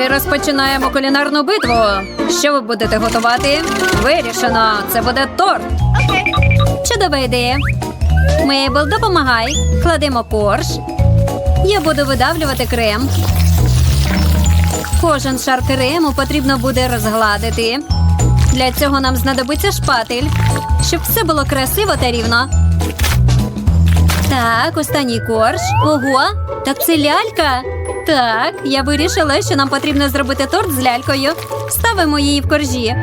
Ми розпочинаємо кулінарну битву. Що ви будете готувати? Вирішено. Це буде торт. Чудова ідея. Мейбл, допомагай. Кладемо корж. Я буду видавлювати крем. Кожен шар крему потрібно буде розгладити. Для цього нам знадобиться шпатель, щоб все було красиво та рівно. Так, останній корж. Ого, так це лялька. Так, я вирішила, що нам потрібно зробити торт з лялькою. Ставимо її в коржі.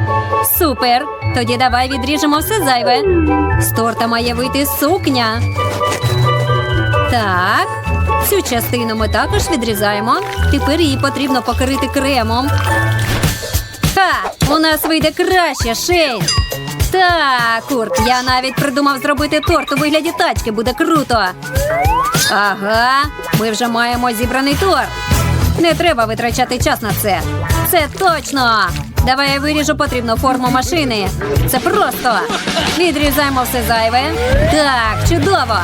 Супер! Тоді давай відріжемо все зайве. З торта має вийти сукня. Так, цю частину ми також відрізаємо. Тепер її потрібно покрити кремом. Ха! У нас вийде краще, Шейн. Так, Курт, я навіть придумав зробити торт у вигляді тачки. Буде круто. Ага, ми вже маємо зібраний торт. Не треба витрачати час на це. Це точно. Давай я виріжу потрібну форму машини. Це просто. Відрізаємо все зайве. Так, чудово.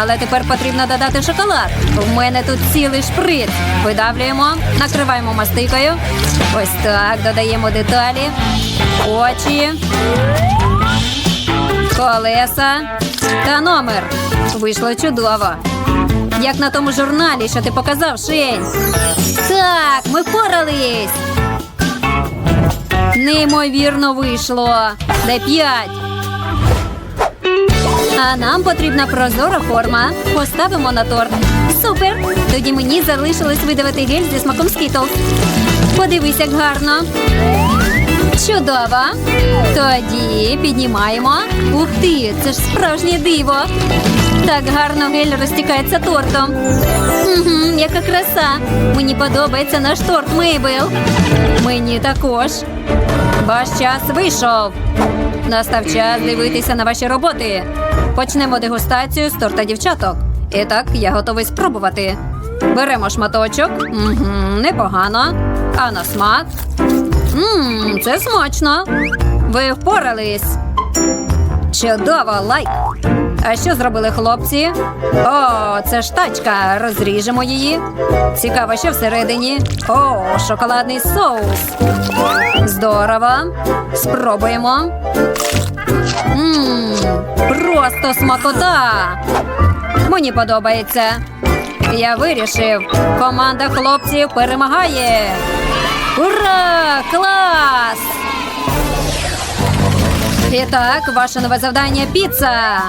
Але тепер потрібно додати шоколад. У мене тут цілий шприц. Видавлюємо, накриваємо мастикою. Ось так, додаємо деталі, очі, колеса та номер. Вийшло чудово. Як на тому журналі, що ти показав, Шень. Так, ми впорались. Неймовірно вийшло. Де п'ять. А нам потрібна прозора форма. Поставимо на торт. Супер! Тоді мені залишилось видавити гель зі смаком Skittles. Подивись, як гарно. Чудово. Тоді піднімаємо. Ух ти, це ж справжнє диво. Так гарно гель розтікається тортом. Угу, яка краса. Мені подобається наш торт, Мейбл. Мені також. Ваш час вийшов. Настав час дивитися на ваші роботи. Почнемо дегустацію з торта дівчаток. І так, я готовий спробувати. Беремо шматочок. Угу, непогано. А на смак. Ммм, це смачно. Ви впорались. Чудово, лайк. А що зробили хлопці? О, це ж тачка. Розріжемо її. Цікаво, що всередині. О, шоколадний соус. Здорово. Спробуємо. Ммм, просто смакота. Мені подобається. Я вирішив. Команда хлопців перемагає. Ура! Клас! І так, ваше нове завдання піца.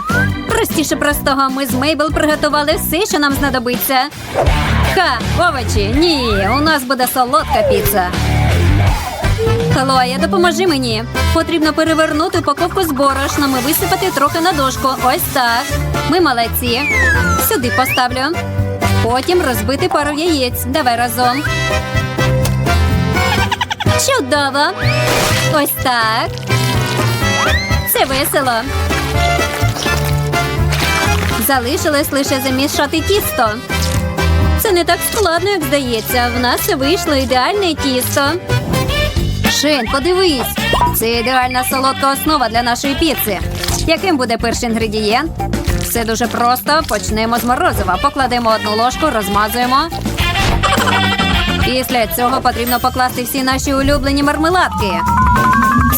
Простіше простого, ми з Мейбл приготували все, що нам знадобиться. Ха, овочі, ні, у нас буде солодка піца. Хлоя, допоможи мені. Потрібно перевернути упаковку з борошном і висипати трохи на дошку. Ось так. Ми молодці. Сюди поставлю. Потім розбити пару яєць. Давай разом. Чудово. Ось так. Це весело. Залишилось лише замішати тісто. Це не так складно, як здається. В нас вийшло ідеальне тісто. Шин, подивись. Це ідеальна солодка основа для нашої піци. Яким буде перший інгредієнт? Все дуже просто. Почнемо з морозива. Покладемо одну ложку, розмазуємо. Після цього потрібно покласти всі наші улюблені мармеладки,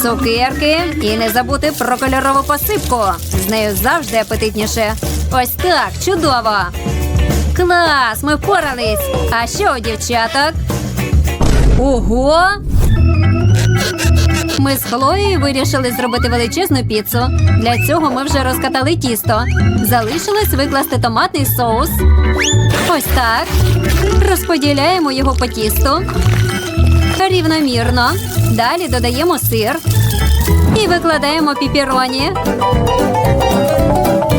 цукерки і не забути про кольорову посипку. З нею завжди апетитніше. Ось так, чудово. Клас, ми впорались. А що у дівчаток? Ого! Ми з Хлоєю вирішили зробити величезну піцу. Для цього ми вже розкатали тісто. Залишилось викласти томатний соус. Ось так. Розподіляємо його по тісту. Рівномірно. Далі додаємо сир. І викладаємо піпіроні.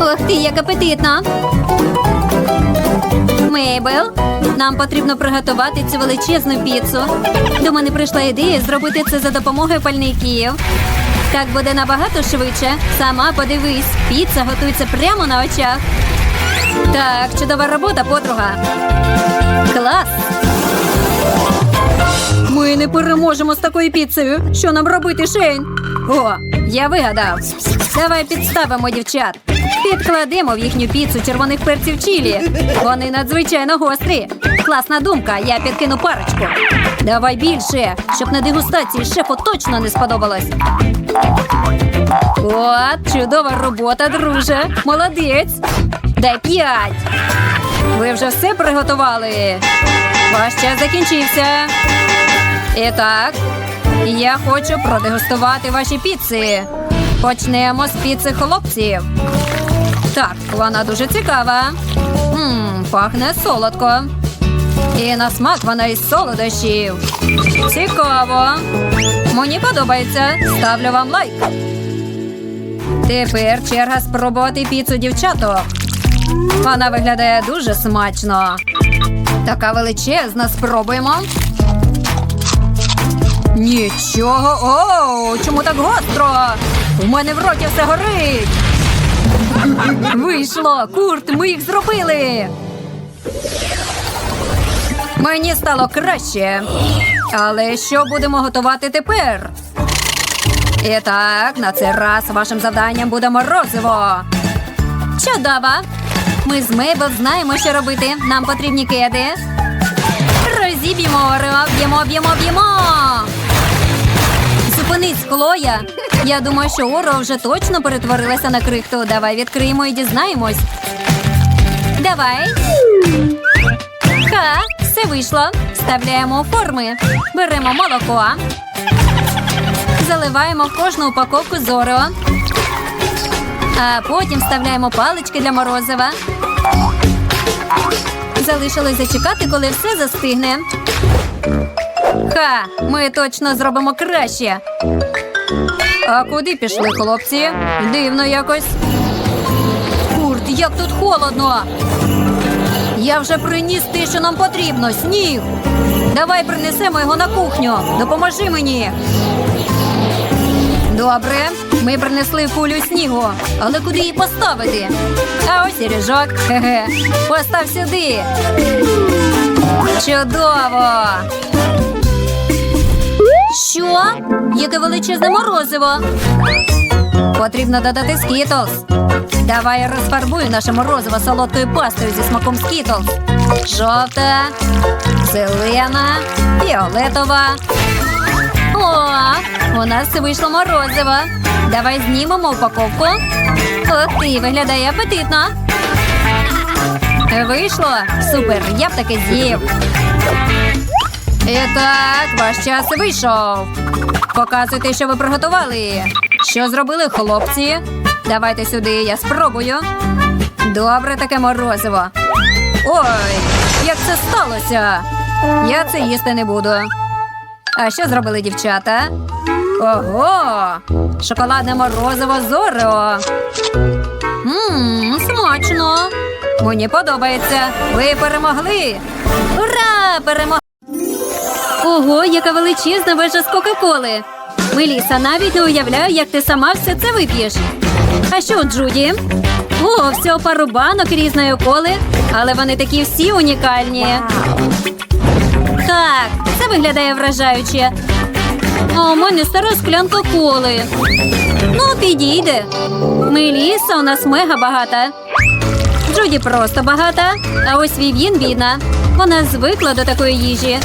Ох ти, як апетитно! Мейбл, нам потрібно приготувати цю величезну піцу. До мене прийшла ідея зробити це за допомогою пальників. Так буде набагато швидше. Сама подивись, піца готується прямо на очах. Так, чудова робота, подруга. Клас! Ми не переможемо з такою піцею. Що нам робити, Шейн? О, Я вигадав. Давай підставимо дівчат. Підкладемо в їхню піцу червоних перців чилі. Вони надзвичайно гострі. Класна думка, я підкину парочку. Давай більше, щоб на дегустації шефу точно не сподобалось. От, чудова робота, друже. Молодець. Дай п'ять. Ви вже все приготували. Ваш час закінчився. І так, я хочу продегустувати ваші піци. Почнемо з піци хлопців. Так, вона дуже цікава. Мм, пахне солодко. І на смак вона із солодощів. Цікаво. Мені подобається. Ставлю вам лайк. Тепер черга спробувати піцу дівчаток. Вона виглядає дуже смачно. Така величезна, спробуємо. Нічого. О, чому так гостро? У мене в роті все горить. Вийшло, курт, ми їх зробили. Мені стало краще. Але що будемо готувати тепер? І так, на цей раз вашим завданням буде морозиво. Чудово! Ми з Мейбл знаємо, що робити. Нам потрібні кеди. Розіб'ємо, Орео, б'ємо, б'ємо, б'ємо. Зупинись, Хлоя. Я думаю, що Оро вже точно перетворилася на крихту. Давай відкриємо і дізнаємось. Давай. Ха, все вийшло. Вставляємо форми. Беремо молоко. Заливаємо кожну упаковку з Орео. А потім вставляємо палички для морозива. Залишилось зачекати, коли все застигне. Ха, ми точно зробимо краще. А куди пішли хлопці? Дивно якось. Курт, як тут холодно. Я вже приніс те, що нам потрібно. Сніг. Давай принесемо його на кухню. Допоможи мені. Добре, ми принесли кулю снігу, але куди її поставити? А ось і ріжок. Хе-хе. Постав сюди. Чудово. Що? Яке величезне морозиво. Потрібно додати скітлс. Давай я розфарбую наше морозиво солодкою пастою зі смаком скітлс. Жовта, зелена, фіолетова. О, у нас вийшло морозиво. Давай знімемо упаковку. Ох ти, виглядає апетитно. Вийшло? Супер, я б таке з'їв. І так, ваш час вийшов. Показуйте, що ви приготували. Що зробили хлопці? Давайте сюди, я спробую. Добре таке морозиво. Ой, як це сталося? Я це їсти не буду. А що зробили дівчата? Ого! Шоколадне морозиво з Орео. Ммм, смачно. Мені подобається. Ви перемогли. Ура! Перемогли! Ого, яка величезна вежа з Кока-Коли. Меліса, навіть не уявляю, як ти сама все це вип'єш. А що, Джуді? О, всього пару банок різної коли, але вони такі всі унікальні. Так, це виглядає вражаюче. А у мене стара склянка коли. Ну, підійде. Меліса у нас мега багата. Джуді просто багата, а ось Вів'їн бідна. Вона звикла до такої їжі.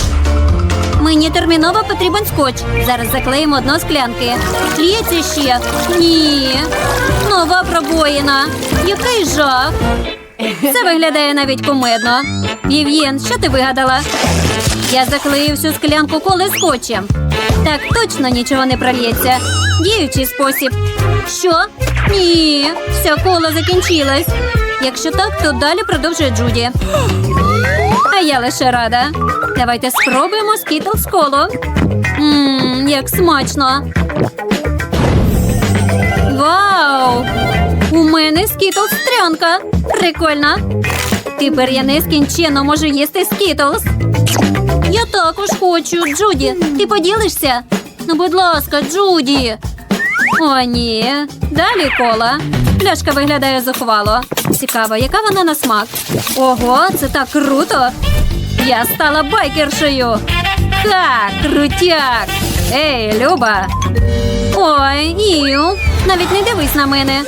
Мені терміново потрібен скотч. Зараз заклеїмо одну склянки. Ліється ще. Ні. Нова пробоїна. Який жах. Це виглядає навіть кумедно. Вів'єн, що ти вигадала? Я заклею всю склянку коли скотчем. Так точно нічого не прольється. Діючий спосіб. Що? Ні, вся кола закінчилась. Якщо так, то далі продовжує Джуді. Я лише рада. Давайте спробуємо скітл з коло. Ммм, як смачно. Вау! У мене скітлс стрянка. Прикольно. Тепер я нескінченно можу їсти скітлс. Я також хочу, Джуді. Ти поділишся? Ну, будь ласка, Джуді. О, ні. Далі кола. Пляшка виглядає зухвало. Цікаво, яка вона на смак. Ого, це так круто. Я стала байкершею. Ха, крутяк. Ей, Люба. Ой, Ію, навіть не дивись на мене.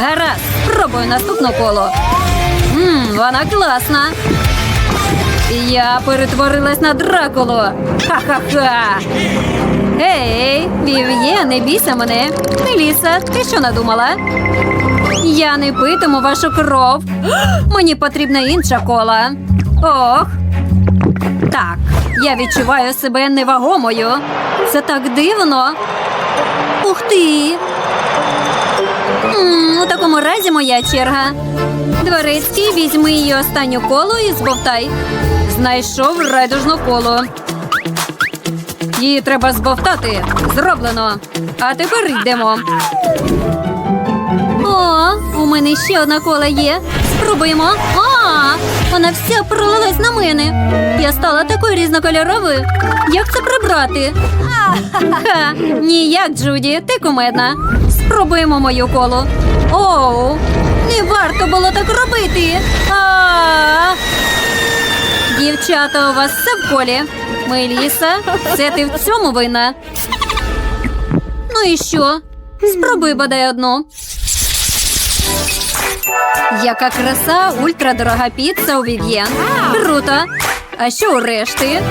Гаразд, спробую наступне коло. Мм, вона класна. Я перетворилась на Дракулу. Ха-ха-ха. Гей, Вів'є, не бійся мене. Меліса, ти що надумала? Я не питиму вашу кров. Мені потрібна інша кола. Ох. Так, я відчуваю себе невагомою. Це так дивно. Ух ти. У такому разі моя черга. Дворецький, візьми її останню колу і збовтай. Знайшов райдужну колу. Її треба збовтати. Зроблено. А тепер йдемо. О, у мене ще одна кола є. Спробуємо. А, вона вся пролилась на мене. Я стала такою різнокольоровою. Як це прибрати? Ха, ніяк, Джуді, ти кумедна. Спробуємо мою колу. Оу, не варто було так робити. А! Дівчата, у вас все в колі. Меліса, це ти в цьому винна. Ну і що? Спробуй бодай одну. Яка краса ультрадорога піца у Вів'єн. Круто. А що у решти?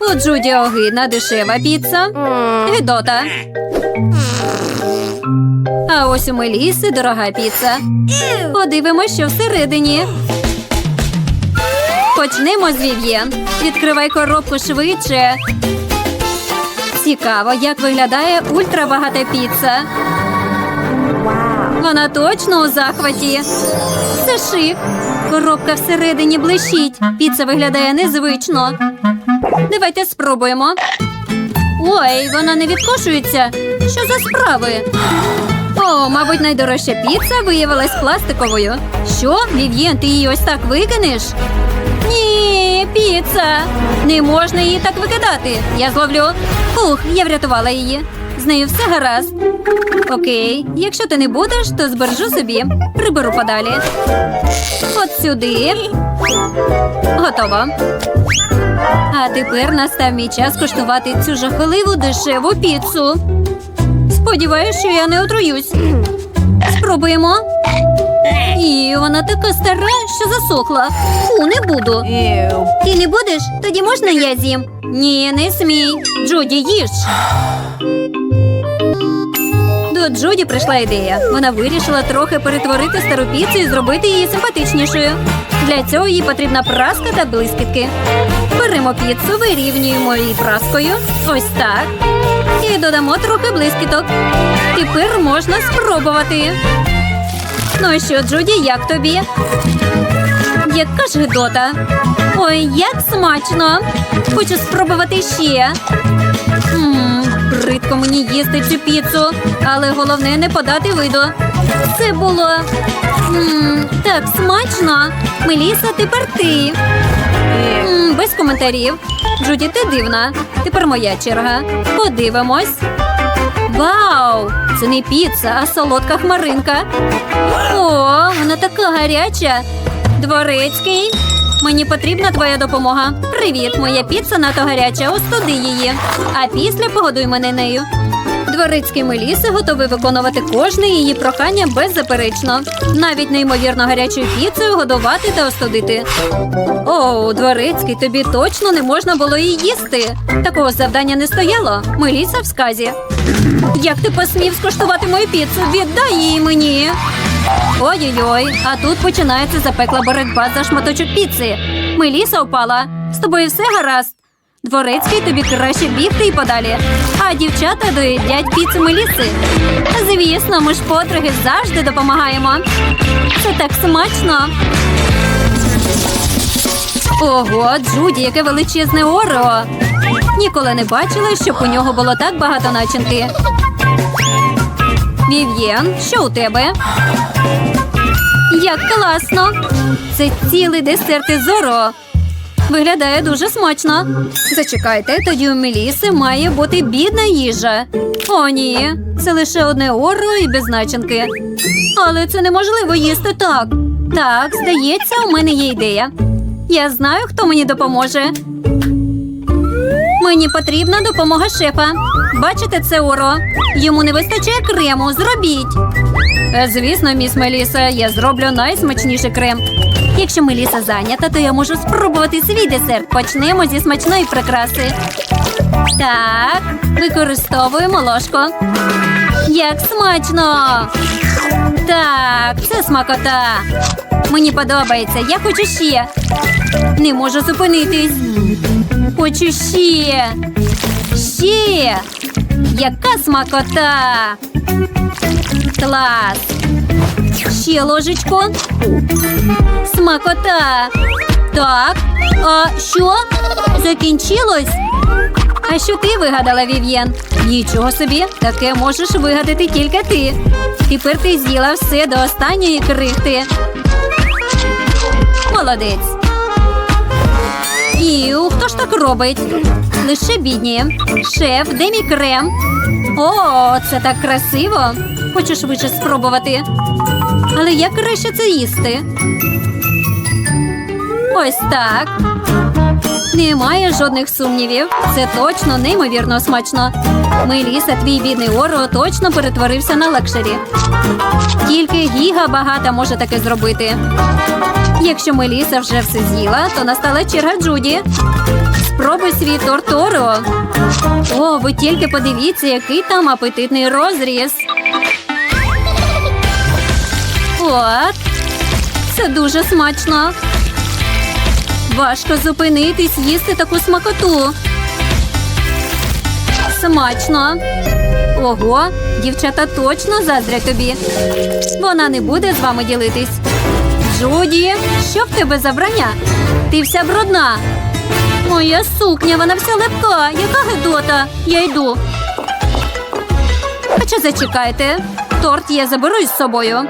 У Джуді огидна дешева піца. Гедота. А ось у Меліси дорога піца. Подивимось, що всередині. Почнемо з Вів'єн. Відкривай коробку швидше. Цікаво, як виглядає ультрабагата піца. Вона точно у захваті. Це шик. Коробка всередині блищить. Піца виглядає незвично. Давайте спробуємо. Ой, вона не відкошується. Що за справи? О, мабуть, найдорожча піца виявилась пластиковою. Що, Вів'єн, ти її ось так викинеш? Ні, піца. Не можна її так викидати. Я зловлю. Ух, я врятувала її. З нею все гаразд. Окей, якщо ти не будеш, то збережу собі. Приберу подалі. От сюди. Готово. А тепер настав мій час куштувати цю жахливу дешеву піцу. Сподіваюсь, що я не отруюсь. Спробуємо. І вона така стара, що засохла. Фу, не буду. Ти не будеш? Тоді можна я з'їм? Ні, не смій. Джуді, їж. До Джуді прийшла ідея. Вона вирішила трохи перетворити стару піцу і зробити її симпатичнішою. Для цього їй потрібна праска та блискітки. Беремо піцу, вирівнюємо її праскою. Ось так. І додамо трохи блискіток. Тепер можна спробувати. Ну і що, Джуді, як тобі? Яка ж гидота. Ой, як смачно. Хочу спробувати ще. Ммм, бридко мені їсти цю піцу, але головне не подати виду. Це було ммм, так смачно. Меліса, тепер ти. М, без коментарів. Джуді, ти дивна. Тепер моя черга. Подивимось. Вау! Це не піца, а солодка хмаринка. О, вона така гаряча. Дворецький. Мені потрібна твоя допомога. Привіт, моя піца нато гаряча, остуди її. А після погодуй мене нею. Дворецький Меліси готовий виконувати кожне її прохання беззаперечно. Навіть неймовірно гарячою піцею годувати та остудити. О, дворецький, тобі точно не можна було її їсти. Такого завдання не стояло. Меліса в сказі. Як ти посмів скуштувати мою піцу? Віддай її мені. Ой-ой-ой, а тут починається запекла боротьба за шматочок піци. Меліса впала. З тобою все гаразд. Дворецький тобі краще бігти і подалі. А дівчата доїдять піцу Меліси. Звісно, ми ж потроги завжди допомагаємо. Це так смачно. Ого, Джуді, яке величезне орео. Ніколи не бачила, щоб у нього було так багато начинки. Вів'єн, що у тебе? Як класно! Це цілий десерт із Зоро. Виглядає дуже смачно. Зачекайте, тоді у Меліси має бути бідна їжа. О, ні, це лише одне оро і без начинки. Але це неможливо їсти так. Так, здається, у мене є ідея. Я знаю, хто мені допоможе. Мені потрібна допомога шефа. Бачите це оро? Йому не вистачає крему. Зробіть. Звісно, міс Меліса, я зроблю найсмачніший крем. Якщо Меліса зайнята, то я можу спробувати свій десерт. Почнемо зі смачної прикраси. Так, використовуємо ложку. Як смачно! Так, це смакота. Мені подобається. Я хочу ще. Не можу зупинитись. Хочу ще. Ще. Яка смакота. Клас. Ще ложечку. Смакота. Так. А що? Закінчилось? А що ти вигадала, Вів'єн? Нічого собі, таке можеш вигадати тільки ти. Тепер ти з'їла все до останньої крихти. Молодець. Іу, хто ж так робить? Лише бідні. Шеф, де мій крем? О, це так красиво. Хочу швидше спробувати. Але як краще це їсти? Ось так. Немає жодних сумнівів. Це точно неймовірно смачно. Меліса, твій бідний Оро точно перетворився на лакшері. Тільки Гіга багата може таке зробити. Якщо Меліса вже все з'їла, то настала черга Джуді. Спробуй свій торт Орео. О, ви тільки подивіться, який там апетитний розріз. От. Це дуже смачно. Важко зупинитись, їсти таку смакоту. Смачно. Ого, дівчата точно заздрять тобі. Вона не буде з вами ділитись. Джуді, що в тебе за броня? Ти вся брудна. Моя сукня, вона вся лепка. Яка гидота? Я йду. Хоча зачекайте. Торт я заберу із собою.